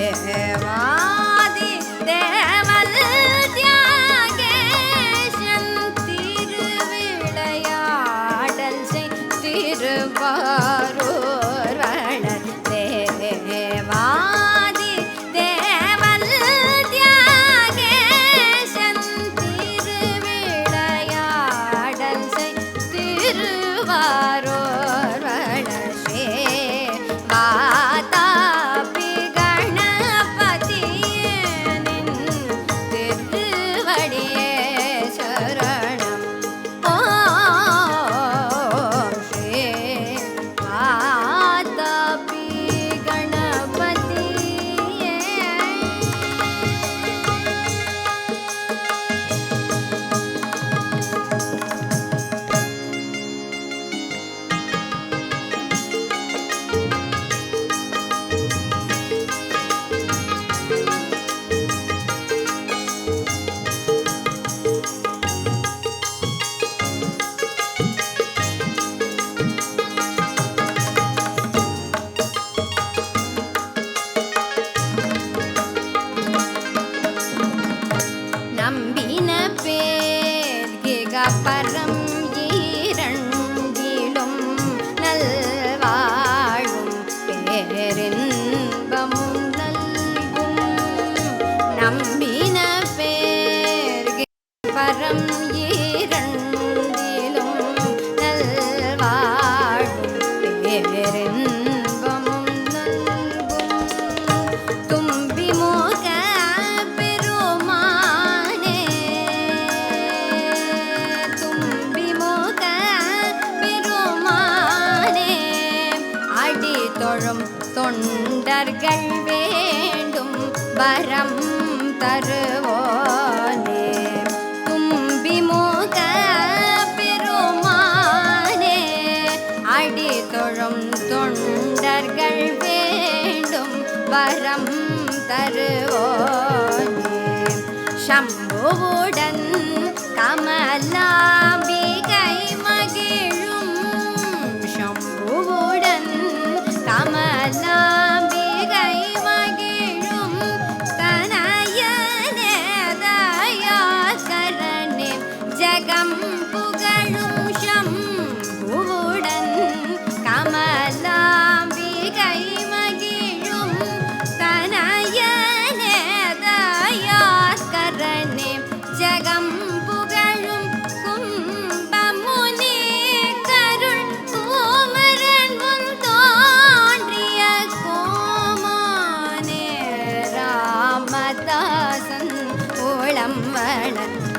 yeah. நம்பின பேர் பரம் ஈரண்டிலும் நல்வாழும் பேரின்பமும் நல்கும். நம்பி தொண்டர்கள் வேண்டும். வரம் தருவோனே. தும்பி மூக பெருமானே. அடி தொழும் தொண்டர்கள் வேண்டும். வரம் தருவோனே. சம்புவுடன் கம அம்மன